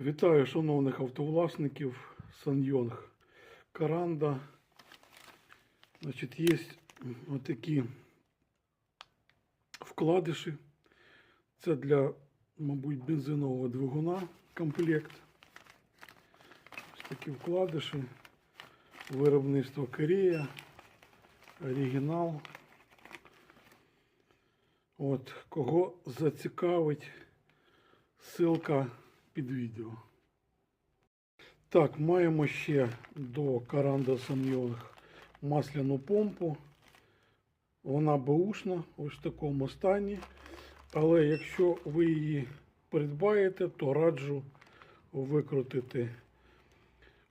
Вітаю шановних автовласників Саньйонг Каранда. Значить, є отакі вкладиші. Це для, мабуть, бензинового двигуна комплект. Ось такі вкладиші. Виробництво Корея. Оригінал. От, кого зацікавить, ссылка під відео. Так, маємо ще до Каранда Саньйонг масляну помпу. Вона беушна, ось в такому стані. Але якщо ви її придбаєте, то раджу викрутити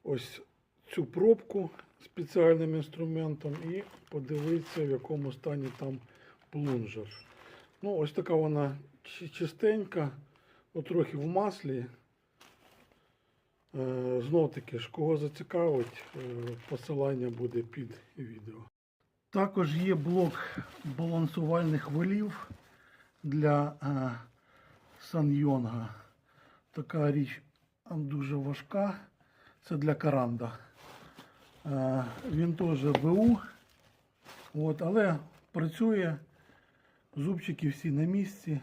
ось цю пробку спеціальним інструментом і подивитися, в якому стані там плунжер. Ну, ось така вона чи- чистенька, ну, трохи в маслі. Е, Знов таки ж, кого зацікавить, е, посилання буде під відео. Також є блок балансувальних валів для е, Саньйонга. Така річ дуже важка. Це для каранда. Він теж БУ. От, але працює. Зубчики всі на місці.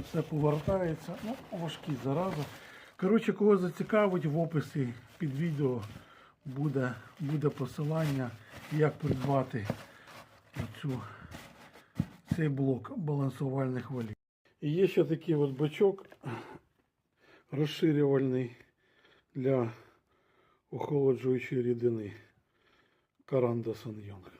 Все повертається. Ну, важкі зараза. Коротше, кого зацікавить, в описі під відео буде, буде посилання, як придбати цю, цей блок балансувальних валів. І є ще такий от бачок розширювальний для охолоджуючої рідини Каранда Санйонг.